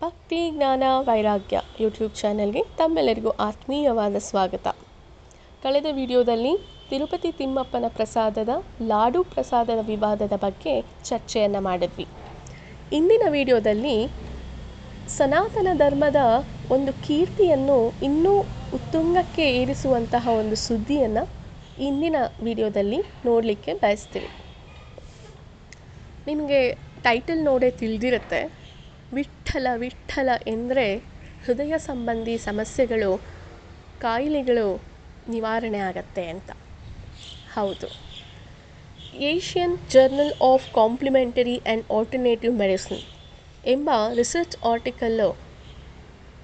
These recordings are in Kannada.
ಭಕ್ತಿ ಜ್ಞಾನ ವೈರಾಗ್ಯ ಯೂಟ್ಯೂಬ್ ಚಾನೆಲ್ಗೆ ತಮ್ಮೆಲ್ಲರಿಗೂ ಆತ್ಮೀಯವಾದ ಸ್ವಾಗತ. ಕಳೆದ ವಿಡಿಯೋದಲ್ಲಿ ತಿರುಪತಿ ತಿಮ್ಮಪ್ಪನ ಪ್ರಸಾದದ ಲಾಡು ಪ್ರಸಾದದ ವಿವಾದದ ಬಗ್ಗೆ ಚರ್ಚೆಯನ್ನು ಮಾಡಿದ್ವಿ. ಇಂದಿನ ವಿಡಿಯೋದಲ್ಲಿ ಸನಾತನ ಧರ್ಮದ ಒಂದು ಕೀರ್ತಿಯನ್ನು ಇನ್ನೂ ಉತ್ತುಂಗಕ್ಕೆ ಏರಿಸುವಂತಹ ಒಂದು ಸುದ್ದಿಯನ್ನು ಇಂದಿನ ವಿಡಿಯೋದಲ್ಲಿ ನೋಡಲಿಕ್ಕೆ ಬಯಸ್ತೀವಿ. ನಿಮಗೆ ಟೈಟಲ್ ನೋಡೇ ತಿಳಿದಿರುತ್ತೆ. ವಿಠ್ಠಲ ವಿಠ್ಠಲ ಎಂದರೆ ಹೃದಯ ಸಂಬಂಧಿ ಸಮಸ್ಯೆಗಳು, ಕಾಯಿಲೆಗಳು ನಿವಾರಣೆ ಆಗತ್ತೆ ಅಂತ. ಹೌದು. Asian journal of complementary and alternative medicine ಎಂಬ ರಿಸರ್ಚ್ ಆರ್ಟಿಕಲ್ಲು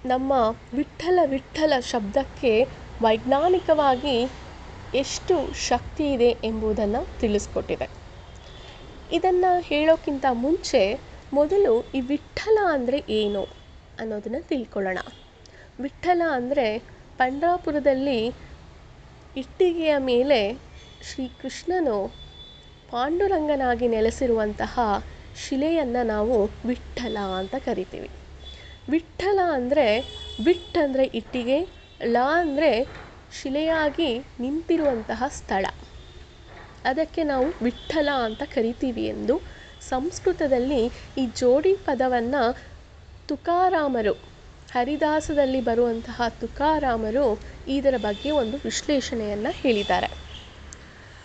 ನಮ್ಮ ವಿಠ್ಠಲ ವಿಠ್ಠಲ ಶಬ್ದಕ್ಕೆ ವೈಜ್ಞಾನಿಕವಾಗಿ ಎಷ್ಟು ಶಕ್ತಿ ಇದೆ ಎಂಬುದನ್ನು ತಿಳಿಸ್ಕೊಟ್ಟಿದೆ. ಇದನ್ನು ಹೇಳೋಕ್ಕಿಂತ ಮುಂಚೆ ಮೊದಲು ಈ ವಿಠ್ಠಲ ಅಂದರೆ ಏನು ಅನ್ನೋದನ್ನು ತಿಳ್ಕೊಳ್ಳೋಣ. ವಿಠ್ಠಲ ಅಂದರೆ ಪಂಡ್ರಾಪುರದಲ್ಲಿ ಇಟ್ಟಿಗೆಯ ಮೇಲೆ ಶ್ರೀಕೃಷ್ಣನು ಪಾಂಡುರಂಗನಾಗಿ ನೆಲೆಸಿರುವಂತಹ ಶಿಲೆಯನ್ನು ನಾವು ವಿಠ್ಠಲ ಅಂತ ಕರಿತೀವಿ. ವಿಠ್ಠಲ ಅಂದರೆ ವಿಟ್ ಅಂದರೆ ಇಟ್ಟಿಗೆ ಲ ಅಂದರೆ ಶಿಲೆಯಾಗಿ ನಿಂತಿರುವಂತಹ ಸ್ಥಳ. ಅದಕ್ಕೆ ನಾವು ವಿಠ್ಠಲ ಅಂತ ಕರಿತೀವಿ ಎಂದು ಸಂಸ್ಕೃತದಲ್ಲಿ ಈ ಜೋಡಿ ಪದವನ್ನು ತುಕಾರಾಮರು, ಹರಿದಾಸದಲ್ಲಿ ಬರುವಂತಹ ತುಕಾರಾಮರು ಇದರ ಬಗ್ಗೆ ಒಂದು ವಿಶ್ಲೇಷಣೆಯನ್ನು ಹೇಳಿದ್ದಾರೆ.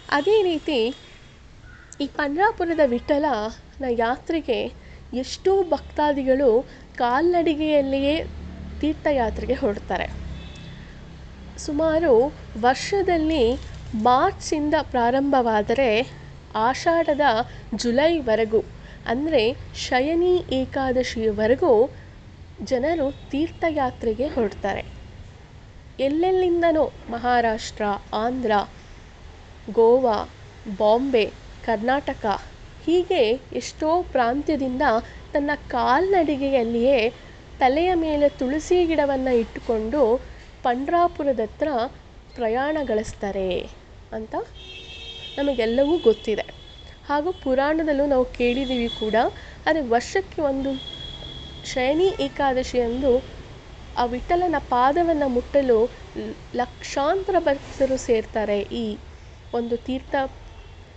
ಅದೇ ರೀತಿ ಈ ಪಂಡ್ರಾಪುರದ ವಿಠ್ಠಲನ ಯಾತ್ರೆಗೆ ಎಷ್ಟೋ ಭಕ್ತಾದಿಗಳು ಕಾಲ್ನಡಿಗೆಯಲ್ಲಿಯೇ ತೀರ್ಥಯಾತ್ರೆಗೆ ಹೊರಡ್ತಾರೆ. ಸುಮಾರು ವರ್ಷದಲ್ಲಿ ಮಾರ್ಚಿಂದ ಪ್ರಾರಂಭವಾದರೆ ಆಷಾಢದ ಜುಲೈವರೆಗೂ ಅಂದರೆ ಶಯನಿ ಏಕಾದಶಿಯವರೆಗೂ ಜನರು ತೀರ್ಥಯಾತ್ರೆಗೆ ಹೊರಡ್ತಾರೆ. ಎಲ್ಲೆಲ್ಲಿಂದನೋ ಮಹಾರಾಷ್ಟ್ರ, ಆಂಧ್ರ, ಗೋವಾ, ಬಾಂಬೆ, ಕರ್ನಾಟಕ, ಹೀಗೆ ಎಷ್ಟೋ ಪ್ರಾಂತ್ಯದಿಂದ ತನ್ನ ಕಾಲ್ನಡಿಗೆಯಲ್ಲಿಯೇ ತಲೆಯ ಮೇಲೆ ತುಳಸಿ ಗಿಡವನ್ನು ಇಟ್ಟುಕೊಂಡು ಪಂಡ್ರಾಪುರದತ್ರ ಪ್ರಯಾಣಗಳಿಸ್ತಾರೆ ಪ್ರಯಾಣ ಗಳಿಸ್ತಾರೆ ಅಂತ ನಮಗೆಲ್ಲವೂ ಗೊತ್ತಿದೆ. ಹಾಗೂ ಪುರಾಣದಲ್ಲೂ ನಾವು ಕೇಳಿದ್ದೀವಿ ಕೂಡ, ಆದರೆ ವರ್ಷಕ್ಕೆ ಒಂದು ಶಯನಿ ಏಕಾದಶಿಯಂದು ಆ ವಿಠಲನ ಪಾದವನ್ನು ಮುಟ್ಟಲು ಲಕ್ಷಾಂತರ ಭಕ್ತರು ಸೇರ್ತಾರೆ ಈ ಒಂದು ತೀರ್ಥ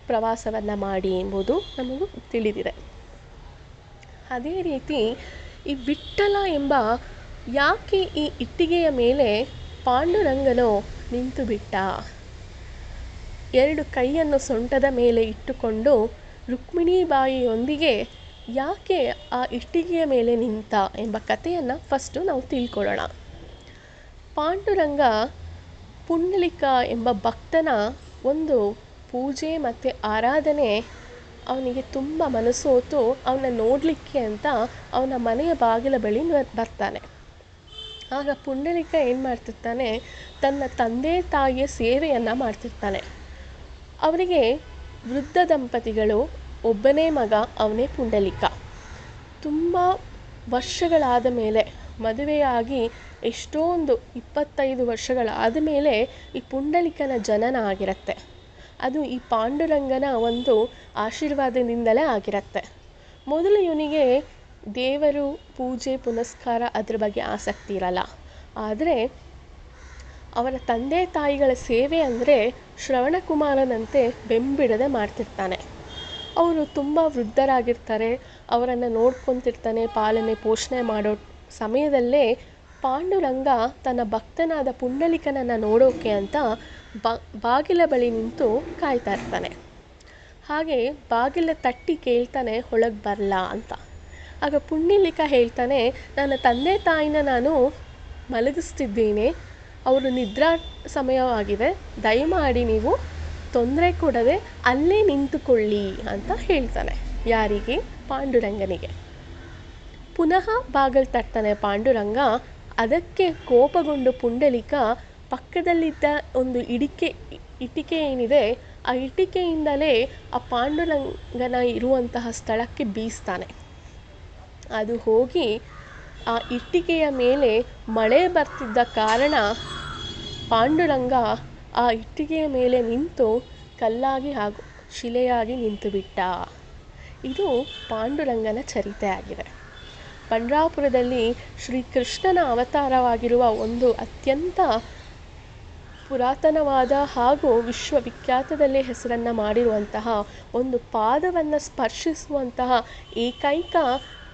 ಪ್ರವಾಸವನ್ನು ಮಾಡಿ ಎಂಬುದು ನಮಗೂ ತಿಳಿದಿದೆ. ಅದೇ ರೀತಿ ಈ ವಿಠ್ಠಲ ಎಂಬ ಯಾಕೆ ಈ ಇಟ್ಟಿಗೆಯ ಮೇಲೆ ಪಾಂಡುರಂಗನು ನಿಂತು ಬಿಟ್ಟ ಎರಡು ಕೈಯನ್ನು ಸೊಂಟದ ಮೇಲೆ ಇಟ್ಟುಕೊಂಡು ರುಕ್ಮಿಣೀಬಾಯಿಯೊಂದಿಗೆ ಯಾಕೆ ಆ ಇಟ್ಟಿಗೆಯ ಮೇಲೆ ನಿಂತ? ಎಂಬ ಕಥೆಯನ್ನು ಫಸ್ಟು ನಾವು ತಿಳ್ಕೊಳ್ಳೋಣ. ಪಾಂಡುರಂಗ ಪುಂಡಲಿಕ ಎಂಬ ಭಕ್ತನ ಒಂದು ಪೂಜೆ ಮತ್ತು ಆರಾಧನೆ ಅವನಿಗೆ ತುಂಬ ಮನಸೋತು, ಅವನ ನೋಡಲಿಕ್ಕೆ ಅಂತ ಅವನ ಮನೆಯ ಬಾಗಿಲ ಬಳಿ ಬರ್ತಾನೆ. ಆಗ ಪುಂಡಲಿಕ ಏನು ಮಾಡ್ತಿರ್ತಾನೆ, ತನ್ನ ತಂದೆ ತಾಯಿಯ ಸೇವೆಯನ್ನು ಮಾಡ್ತಿರ್ತಾನೆ. ಅವರಿಗೆ ವೃದ್ಧ ದಂಪತಿಗಳು, ಒಬ್ಬನೇ ಮಗ, ಅವನೇ ಪುಂಡಲಿಕ. ತುಂಬ ವರ್ಷಗಳಾದ ಮೇಲೆ, ಮದುವೆಯಾಗಿ ಎಷ್ಟೊಂದು ಇಪ್ಪತ್ತೈದು ವರ್ಷಗಳಾದ ಮೇಲೆ ಈ ಪುಂಡಲಿಕನ ಜನನ ಆಗಿರುತ್ತೆ. ಅದು ಈ ಪಾಂಡುರಂಗನ ಒಂದು ಆಶೀರ್ವಾದದಿಂದಲೇ ಆಗಿರುತ್ತೆ. ಮೊದಲು ಇವನಿಗೆ ದೇವರು ಪೂಜೆ, ಪುನಸ್ಕಾರ ಅದ್ರ ಬಗ್ಗೆ ಆಸಕ್ತಿ ಇರಲ್ಲ. ಆದರೆ ಅವರ ತಂದೆ ತಾಯಿಗಳ ಸೇವೆ ಅಂದರೆ ಶ್ರವಣಕುಮಾರನಂತೆ ಬೆಂಬಿಡದೆ ಮಾಡ್ತಿರ್ತಾನೆ. ಅವರು ತುಂಬ ವೃದ್ಧರಾಗಿರ್ತಾರೆ, ಅವರನ್ನು ನೋಡ್ಕೊತಿರ್ತಾನೆ, ಪಾಲನೆ, ಪೋಷಣೆ ಮಾಡೋ ಸಮಯದಲ್ಲೇ ಪಾಂಡುರಂಗ ತನ್ನ ಭಕ್ತನಾದ ಪುಂಡಲಿಕನನ್ನು ನೋಡೋಕೆ ಅಂತ ಬಾಗಿಲ ಬಳಿ ನಿಂತು ಕಾಯ್ತಾ ಇರ್ತಾನೆ. ಹಾಗೆ ಬಾಗಿಲ ತಟ್ಟಿ ಕೇಳ್ತಾನೆ ಒಳಗೆ ಬರಲ್ಲ ಅಂತ. ಆಗ ಪುಣ್ಯಲಿಕ ಹೇಳ್ತಾನೆ, ನನ್ನ ತಂದೆ ತಾಯಿನ ನಾನು ಮಲಗಿಸ್ತಿದ್ದೀನಿ ಅವರು ನಿದ್ರಾ ಸಮಯವಾಗಿದೆ. ದಯಮಾಡಿ ನೀವು ತೊಂದರೆ ಕೊಡದೆ ಅಲ್ಲೇ ನಿಂತುಕೊಳ್ಳಿ ಅಂತ ಹೇಳ್ತಾನೆ ಯಾರಿಗೆ? ಪಾಂಡುರಂಗನಿಗೆ. ಪುನಃ ಬಾಗಿಲು ತಟ್ಟನೆ ಪಾಂಡುರಂಗ. ಅದಕ್ಕೆ ಕೋಪಗೊಂಡು ಪುಂಡಲಿಕ ಪಕ್ಕದಲ್ಲಿದ್ದ ಒಂದು ಇಡಿಕೆ, ಇಟಿಕೆ ಏನಿದೆ, ಆ ಇಟಿಕೆಯಿಂದಲೇ ಆ ಪಾಂಡುರಂಗನ ಇರುವಂತಹ ಸ್ಥಳಕ್ಕೆ ಬೀಸ್ತಾನೆ. ಅದು ಹೋಗಿ ಆ ಇಟ್ಟಿಗೆಯ ಮೇಲೆ ಮಳೆ ಬರ್ತಿದ್ದ ಕಾರಣ ಪಾಂಡುರಂಗ ಆ ಇಟ್ಟಿಗೆಯ ಮೇಲೆ ನಿಂತು ಕಲ್ಲಾಗಿ ಹಾಗೂ ಶಿಲೆಯಾಗಿ ನಿಂತು ಬಿಟ್ಟ. ಇದು ಪಾಂಡುರಂಗನ ಚರಿತೆ ಆಗಿದೆ. ಪಂಡ್ರಾಪುರದಲ್ಲಿ ಶ್ರೀಕೃಷ್ಣನ ಅವತಾರವಾಗಿರುವ ಒಂದು ಅತ್ಯಂತ ಪುರಾತನವಾದ ಹಾಗೂ ವಿಶ್ವವಿಖ್ಯಾತದಲ್ಲಿ ಹೆಸರನ್ನು ಮಾಡಿರುವಂತಹ ಒಂದು ಪಾದವನ್ನು ಸ್ಪರ್ಶಿಸುವಂತಹ ಏಕೈಕ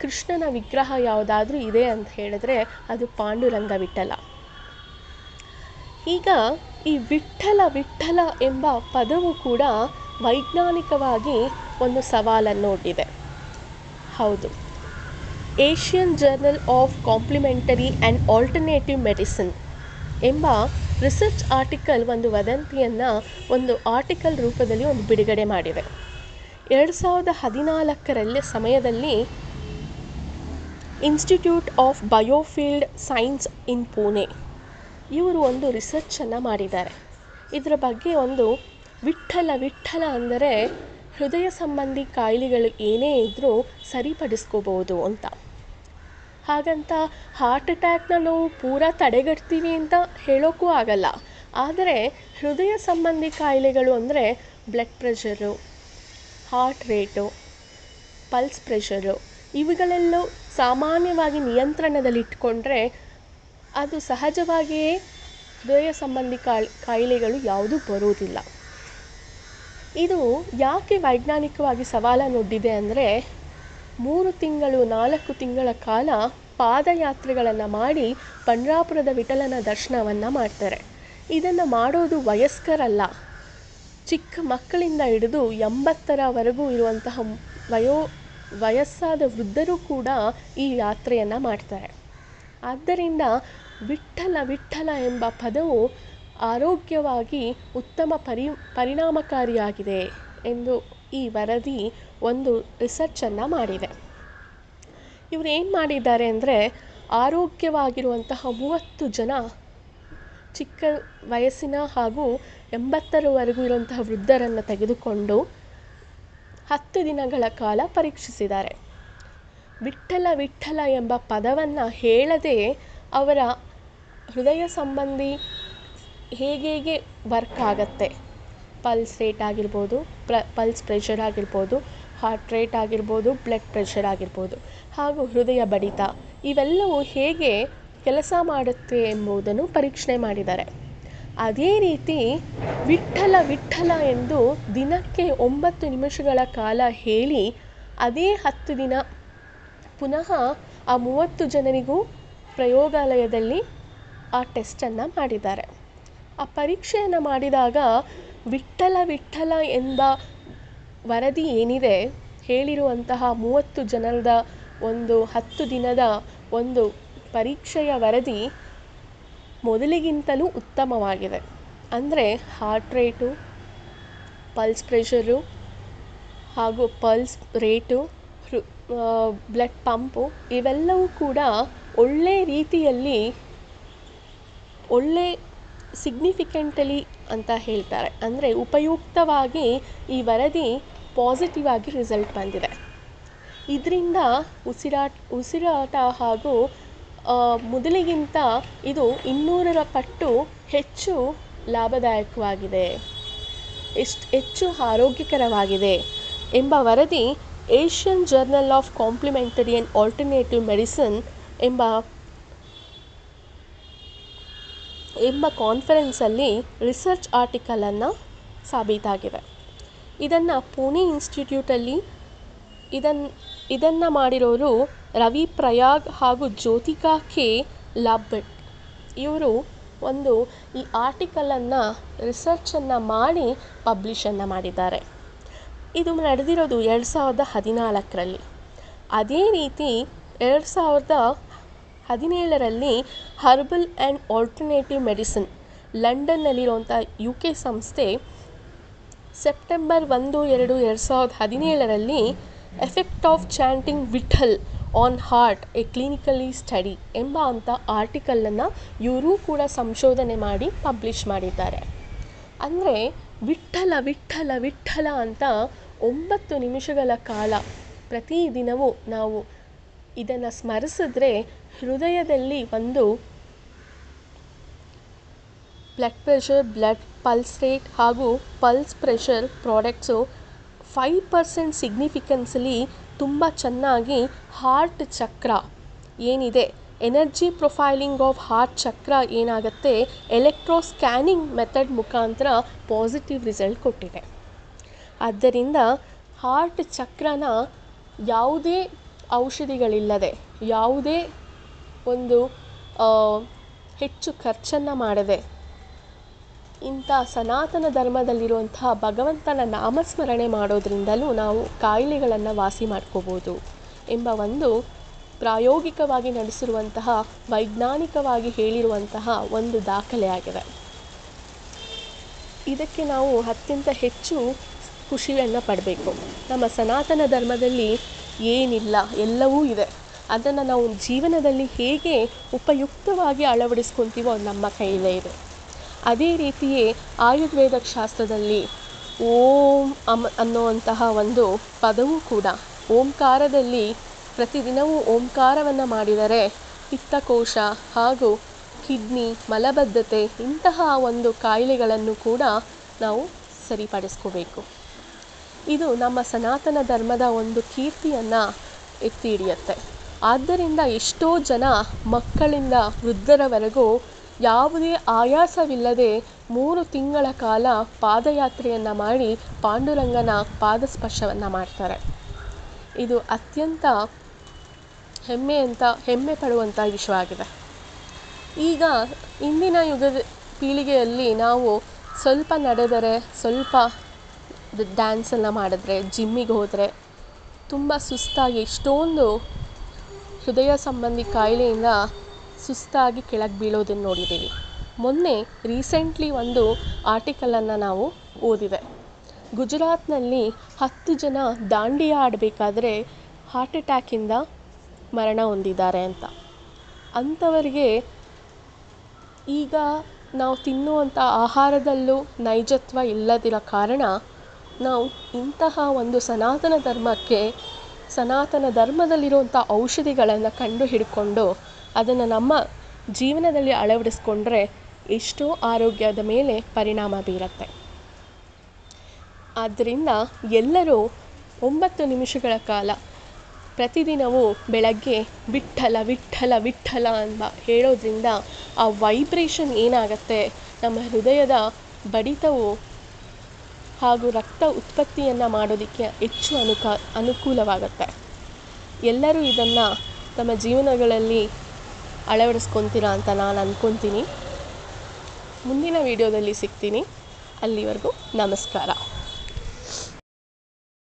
ಕೃಷ್ಣನ ವಿಗ್ರಹ ಯಾವುದಾದ್ರೂ ಇದೆ ಅಂತ ಹೇಳಿದ್ರೆ ಅದು ಪಾಂಡುರಂಗ ವಿಠಲ ಈಗ ಈ ವಿಠ್ಠಲ ವಿಠ್ಠಲ ಎಂಬ ಪದವು ಕೂಡ ವೈಜ್ಞಾನಿಕವಾಗಿ ಒಂದು ಸವಾಲನ್ನು ಒಡ್ಡಿದೆ ಹೌದು. Asian journal of complementary and alternative medicine ಎಂಬ ರಿಸರ್ಚ್ ಆರ್ಟಿಕಲ್ ಒಂದು ವದಂತಿಯನ್ನು ಒಂದು ಆರ್ಟಿಕಲ್ ರೂಪದಲ್ಲಿ ಒಂದು ಬಿಡುಗಡೆ ಮಾಡಿದೆ. ಎರಡು ಸಾವಿರದ ಹದಿನಾಲ್ಕರಲ್ಲಿ ಸಮಯದಲ್ಲಿ institute of biofield science in Pune ಇವರು ಒಂದು ರಿಸರ್ಚನ್ನು ಮಾಡಿದ್ದಾರೆ. ಇದರ ಬಗ್ಗೆ ಒಂದು ವಿಠಲ ವಿಠಲ ಅಂದರೆ ಹೃದಯ ಸಂಬಂಧಿ ಕಾಯಿಲೆಗಳು ಏನೇ ಇದ್ದರೂ ಸರಿಪಡಿಸ್ಕೋಬೋದು ಅಂತ. ಹಾಗಂತ ಹಾರ್ಟ್ ಅಟ್ಯಾಕ್ನ ನಾವು ಪೂರ ತಡೆಗಟ್ತೀವಿ ಅಂತ ಹೇಳೋಕ್ಕೂ ಆಗಲ್ಲ. ಆದರೆ ಹೃದಯ ಸಂಬಂಧಿ ಕಾಯಿಲೆಗಳು ಅಂದರೆ blood pressure heart rate pulse pressure ಇವುಗಳೆಲ್ಲೂ ಸಾಮಾನ್ಯವಾಗಿ ನಿಯಂತ್ರಣದಲ್ಲಿಟ್ಕೊಂಡ್ರೆ ಅದು ಸಹಜವಾಗಿಯೇ ಹೃದಯ ಸಂಬಂಧಿ ಕಾಯಿ ಕಾಯಿಲೆಗಳು ಯಾವುದೂ ಬರುವುದಿಲ್ಲ. ಇದು ಯಾಕೆ ವೈಜ್ಞಾನಿಕವಾಗಿ ಸವಾಲನ್ನೊಡ್ಡಿದೆ ಅಂದರೆ, ಮೂರು ತಿಂಗಳು, ನಾಲ್ಕು ತಿಂಗಳ ಕಾಲ ಪಾದಯಾತ್ರೆಗಳನ್ನು ಮಾಡಿ ಪಂಡ್ರಾಪುರದ ವಿಠಲನ ದರ್ಶನವನ್ನು ಮಾಡ್ತಾರೆ. ಇದನ್ನು ಮಾಡೋದು ವಯಸ್ಕರಲ್ಲ. ಚಿಕ್ಕ ಮಕ್ಕಳಿಂದ ಹಿಡಿದು ಎಂಬತ್ತರವರೆಗೂ ಇರುವಂತಹ ವಯೋ, ವಯಸ್ಸಾದ ವೃದ್ಧರು ಕೂಡ ಈ ಯಾತ್ರೆಯನ್ನು ಮಾಡ್ತಾರೆ. ಆದ್ದರಿಂದ ವಿಠ್ಠಲ ವಿಠ್ಠಲ ಎಂಬ ಪದವು ಆರೋಗ್ಯವಾಗಿ ಉತ್ತಮ ಪರಿ, ಪರಿಣಾಮಕಾರಿಯಾಗಿದೆ ಎಂದು ಈ ವರದಿ ಒಂದು ರಿಸರ್ಚನ್ನು ಮಾಡಿದೆ. ಇವರು ಏನು ಮಾಡಿದ್ದಾರೆ ಅಂದರೆ ಆರೋಗ್ಯವಾಗಿರುವಂತಹ ಮೂವತ್ತು ಜನ ಚಿಕ್ಕ ವಯಸ್ಸಿನ ಹಾಗೂ ಎಂಬತ್ತರವರೆಗೂ ಇರುವಂತಹ ವೃದ್ಧರನ್ನು ತೆಗೆದುಕೊಂಡು ಹತ್ತು ದಿನಗಳ ಕಾಲ ಪರೀಕ್ಷಿಸಿದ್ದಾರೆ. ವಿಠಲ ವಿಠ್ಠಲ ಎಂಬ ಪದವನ್ನು ಹೇಳದೆ ಅವರ ಹೃದಯ ಸಂಬಂಧಿ ಹೇಗೇಗೆ ವರ್ಕ್ ಆಗುತ್ತೆ? ಪಲ್ಸ್ ರೇಟ್ ಆಗಿರ್ಬೋದು, ಪ್ರ ಪಲ್ಸ್ ಪ್ರೆಷರ್ ಆಗಿರ್ಬೋದು ಹಾರ್ಟ್ ರೇಟ್ ಆಗಿರ್ಬೋದು ಬ್ಲಡ್ ಪ್ರೆಷರ್ ಆಗಿರ್ಬೋದು, ಹಾಗೂ ಹೃದಯ ಬಡಿತ, ಇವೆಲ್ಲವೂ ಹೇಗೆ ಕೆಲಸ ಮಾಡುತ್ತೆ ಎಂಬುದನ್ನು ಪರೀಕ್ಷಣೆ ಮಾಡಿದ್ದಾರೆ. ಅದೇ ರೀತಿ ವಿಠ್ಠಲ ವಿಠ್ಠಲ ಎಂದು ದಿನಕ್ಕೆ ಒಂಬತ್ತು ನಿಮಿಷಗಳ ಕಾಲ ಹೇಳಿ, ಅದೇ ಹತ್ತು ದಿನ ಪುನಃ ಆ ಮೂವತ್ತು ಜನರಿಗೂ ಪ್ರಯೋಗಾಲಯದಲ್ಲಿ ಆ ಟೆಸ್ಟನ್ನು ಮಾಡಿದ್ದಾರೆ. ಆ ಪರೀಕ್ಷೆಯನ್ನು ಮಾಡಿದಾಗ ವಿಠ್ಠಲ ವಿಠ್ಠಲ ಎಂಬ ವರದಿ ಏನಿದೆ? ಹೇಳಿರುವಂತಹ ಮೂವತ್ತು ಜನರದ ಒಂದು ಹತ್ತು ದಿನದ ಒಂದು ಪರೀಕ್ಷೆಯ ವರದಿ ಮೊದಲಿಗಿಂತಲೂ ಉತ್ತಮವಾಗಿದೆ. ಅಂದರೆ ಹಾರ್ಟ್ ರೇಟು ಪಲ್ಸ್ ಪ್ರೆಷರು ಹಾಗೂ ಪಲ್ಸ್ ರೇಟು ಬ್ಲಡ್ ಪಂಪು ಇವೆಲ್ಲವೂ ಕೂಡ ಒಳ್ಳೆ ರೀತಿಯಲ್ಲಿ ಒಳ್ಳೆ ಸಿಗ್ನಿಫಿಕೆಂಟಲಿ ಅಂತ ಹೇಳ್ತಾರೆ. ಅಂದರೆ ಉಪಯುಕ್ತವಾಗಿ ಈ ವರದಿ ಪಾಸಿಟಿವ್ ಆಗಿ ರಿಸಲ್ಟ್ ಬಂದಿದೆ. ಇದರಿಂದ ಉಸಿರಾಟ ಉಸಿರಾಟ ಹಾಗೂ ಮೊದಲಿಗಿಂತ ಇದು ಇನ್ನೂರರ ಪಟ್ಟು ಹೆಚ್ಚು ಲಾಭದಾಯಕವಾಗಿದೆ. ಎಷ್ಟು, ಹೆಚ್ಚು ಆರೋಗ್ಯಕರವಾಗಿದೆ ಎಂಬ ವರದಿ Asian journal of complementary and alternative medicine ಎಂಬ ಎಂಬ ಕಾನ್ಫರೆನ್ಸಲ್ಲಿ ರಿಸರ್ಚ್ ಆರ್ಟಿಕಲನ್ನು ಸಾಬೀತಾಗಿದೆ ಇದನ್ನು ಪುಣೆ ಇನ್ಸ್ಟಿಟ್ಯೂಟಲ್ಲಿ ಇದನ್ನು ಇದನ್ನು ಮಾಡಿರೋರು ರವಿ ಪ್ರಯಾಗ್ ಹಾಗೂ ಜ್ಯೋತಿಕಾ ಕೆ ಲಾಬ್ಬಟ್ ಇವರು ಒಂದು ಈ ಆರ್ಟಿಕಲನ್ನು ರಿಸರ್ಚನ್ನು ಮಾಡಿ ಪಬ್ಲಿಷನ್ನು ಮಾಡಿದ್ದಾರೆ. ಇದು ನಡೆದಿರೋದು ಎರಡು ಸಾವಿರದ ಹದಿನಾಲ್ಕರಲ್ಲಿ. ಅದೇ ರೀತಿ ಎರಡು ಸಾವಿರದ ಹದಿನೇಳರಲ್ಲಿ ಹರ್ಬಲ್ ಆ್ಯಂಡ್ ಆಲ್ಟರ್ನೇಟಿವ್ ಮೆಡಿಸಿನ್ ಲಂಡನ್ನಲ್ಲಿರುವಂಥ ಯು ಕೆ ಸಂಸ್ಥೆ ಸೆಪ್ಟೆಂಬರ್ ಒಂದು ಎರಡು ಎರಡು ಸಾವಿರದ ಹದಿನೇಳರಲ್ಲಿ effect of chanting Vitthal on heart a clinically study ಎಂಬ ಅಂಥ ಆರ್ಟಿಕಲನ್ನು ಇವರೂ ಕೂಡ ಸಂಶೋಧನೆ ಮಾಡಿ ಪಬ್ಲಿಷ್ ಮಾಡಿದ್ದಾರೆ. ಅಂದರೆ ವಿಠಲ ವಿಠಲ ವಿಠಲ ಅಂತ ಒಂಬತ್ತು ನಿಮಿಷಗಳ ಕಾಲ ಪ್ರತಿದಿನವೂ ನಾವು ಇದನ್ನು ಸ್ಮರಿಸಿದ್ರೆ ಹೃದಯದಲ್ಲಿ ಒಂದು blood pressure blood pulse rate ಹಾಗೂ pulse pressure products five percent ಸಿಗ್ನಿಫಿಕೆನ್ಸಲ್ಲಿ ತುಂಬ ಚೆನ್ನಾಗಿ ಹಾರ್ಟ್ ಚಕ್ರ ಏನಿದೆ? ಎನರ್ಜಿ ಪ್ರೊಫೈಲಿಂಗ್ ಆಫ್ ಹಾರ್ಟ್ ಚಕ್ರ ಏನಾಗುತ್ತೆ? ಎಲೆಕ್ಟ್ರೋ ಸ್ಕ್ಯಾನಿಂಗ್ ಮೆಥಡ್ ಮುಖಾಂತರ ಪಾಸಿಟಿವ್ ರಿಸಲ್ಟ್ ಕೊಟ್ಟಿದೆ. ಆದ್ದರಿಂದ ಹಾರ್ಟ್ ಚಕ್ರನ ಯಾವುದೇ ಔಷಧಿಗಳಿಲ್ಲದೆ, ಯಾವುದೇ ಒಂದು ಹೆಚ್ಚು ಖರ್ಚನ್ನು ಮಾಡದೆ, ಇಂಥ ಸನಾತನ ಧರ್ಮದಲ್ಲಿರುವಂತಹ ಭಗವಂತನ ನಾಮಸ್ಮರಣೆ ಮಾಡೋದ್ರಿಂದಲೂ ನಾವು ಕಾಯಿಲೆಗಳನ್ನು ವಾಸಿ ಮಾಡ್ಕೋಬೋದು ಎಂಬ ಒಂದು ಪ್ರಾಯೋಗಿಕವಾಗಿ ನಡೆಸಿರುವಂತಹ, ವೈಜ್ಞಾನಿಕವಾಗಿ ಹೇಳಿರುವಂತಹ ಒಂದು ದಾಖಲೆಯಾಗಿದೆ ಇದಕ್ಕೆ ನಾವು ಅತ್ಯಂತ ಹೆಚ್ಚು ಖುಷಿಯನ್ನು ಪಡಬೇಕು. ನಮ್ಮ ಸನಾತನ ಧರ್ಮದಲ್ಲಿ ಏನಿಲ್ಲ, ಎಲ್ಲವೂ ಇದೆ. ಅದನ್ನು ನಾವು ಜೀವನದಲ್ಲಿ ಹೇಗೆ ಉಪಯುಕ್ತವಾಗಿ ಅಳವಡಿಸ್ಕೊತೀವೋ ನಮ್ಮ ಕೈಯಲ್ಲೇ ಇದೆ. ಅದೇ ರೀತಿಯೇ ಆಯುರ್ವೇದ ಶಾಸ್ತ್ರದಲ್ಲಿ ಓಂ ಅಮ್ ಅನ್ನುವಂತಹ ಒಂದು ಪದವೂ ಕೂಡ, ಓಂಕಾರದಲ್ಲಿ ಪ್ರತಿದಿನವೂ ಓಂಕಾರವನ್ನು ಮಾಡಿದರೆ ಪಿತ್ತಕೋಶ ಹಾಗೂ ಕಿಡ್ನಿ, ಮಲಬದ್ಧತೆ ಇಂತಹ ಒಂದು ಕಾಯಿಲೆಗಳನ್ನು ಕೂಡ ನಾವು ಸರಿಪಡಿಸ್ಕೋಬೇಕು. ಇದು ನಮ್ಮ ಸನಾತನ ಧರ್ಮದ ಒಂದು ಕೀರ್ತಿಯನ್ನು ಎತ್ತಿ ಹಿಡಿಯುತ್ತೆ ಆದ್ದರಿಂದ ಎಷ್ಟೋ ಜನ ಮಕ್ಕಳಿಂದ ವೃದ್ಧರವರೆಗೂ ಯಾವುದೇ ಆಯಾಸವಿಲ್ಲದೆ ಮೂರು ತಿಂಗಳ ಕಾಲ ಪಾದಯಾತ್ರೆಯನ್ನು ಮಾಡಿ ಪಾಂಡುರಂಗನ ಪಾದಸ್ಪರ್ಶವನ್ನು ಮಾಡ್ತಾರೆ. ಇದು ಅತ್ಯಂತ ಹೆಮ್ಮೆ ಅಂತ ಹೆಮ್ಮೆ ಪಡುವಂಥ ವಿಷಯವಾಗಿದೆ ಈಗ ಇಂದಿನ ಯುಗದ ಪೀಳಿಗೆಯಲ್ಲಿ ನಾವು ಸ್ವಲ್ಪ ನಡೆದರೆ, ಸ್ವಲ್ಪ ಡ್ಯಾನ್ಸನ್ನು ಮಾಡಿದ್ರೆ ಜಿಮ್ಮಿಗೆ ಹೋದರೆ ತುಂಬ ಸುಸ್ತಾಗಿ, ಎಷ್ಟೊಂದು ಹೃದಯ ಸಂಬಂಧಿ ಕಾಯಿಲೆಯಿಂದ ಸುಸ್ತಾಗಿ ಕೆಳಗೆ ಬೀಳೋದನ್ನು ನೋಡಿದ್ದೀವಿ. ಮೊನ್ನೆ ರೀಸೆಂಟ್ಲಿ ಒಂದು ಆರ್ಟಿಕಲನ್ನು ನಾವು ಓದಿದೆ. ಗುಜರಾತ್ನಲ್ಲಿ ಹತ್ತು ಜನ ದಾಂಡಿಯಾ ಆಡಬೇಕಾದ್ರೆ ಹಾರ್ಟ್ ಅಟ್ಯಾಕಿಂದ ಮರಣ ಹೊಂದಿದ್ದಾರೆ ಅಂತ. ಅಂಥವರಿಗೆ ಈಗ ನಾವು ತಿನ್ನುವಂಥ ಆಹಾರದಲ್ಲೂ ನೈಜತ್ವ ಇಲ್ಲದಿರೋ ಕಾರಣ ನಾವು ಇಂತಹ ಒಂದು ಸನಾತನ ಧರ್ಮಕ್ಕೆ, ಸನಾತನ ಧರ್ಮದಲ್ಲಿರುವಂಥ ಔಷಧಿಗಳನ್ನು ಕಂಡು ಹಿಡ್ಕೊಂಡು ಅದನ್ನು ನಮ್ಮ ಜೀವನದಲ್ಲಿ ಅಳವಡಿಸ್ಕೊಂಡ್ರೆ ಎಷ್ಟೋ ಆರೋಗ್ಯದ ಮೇಲೆ ಪರಿಣಾಮ ಬೀರುತ್ತೆ. ಆದ್ದರಿಂದ ಎಲ್ಲರೂ ಒಂಬತ್ತು ನಿಮಿಷಗಳ ಕಾಲ ಪ್ರತಿದಿನವೂ ಬೆಳಗ್ಗೆ ವಿಠ್ಠಲ ವಿಠ್ಠಲ ವಿಠ್ಠಲ ಅಂತ ಹೇಳೋದ್ರಿಂದ ಆ ವೈಬ್ರೇಷನ್ ಏನಾಗುತ್ತೆ? ನಮ್ಮ ಹೃದಯದ ಬಡಿತವು ಹಾಗೂ ರಕ್ತ ಉತ್ಪತ್ತಿಯನ್ನು ಮಾಡೋದಕ್ಕೆ ಹೆಚ್ಚು ಅನುಕ, ಅನುಕೂಲವಾಗುತ್ತೆ. ಎಲ್ಲರೂ ಇದನ್ನು ತಮ್ಮ ಜೀವನಗಳಲ್ಲಿ ಅಳವಡಿಸ್ಕೊತೀರಾ ಅಂತ ನಾನು ಅಂದ್ಕೊತೀನಿ ಮುಂದಿನ ವೀಡಿಯೋದಲ್ಲಿ ಸಿಗ್ತೀನಿ. ಅಲ್ಲಿವರೆಗೂ ನಮಸ್ಕಾರ.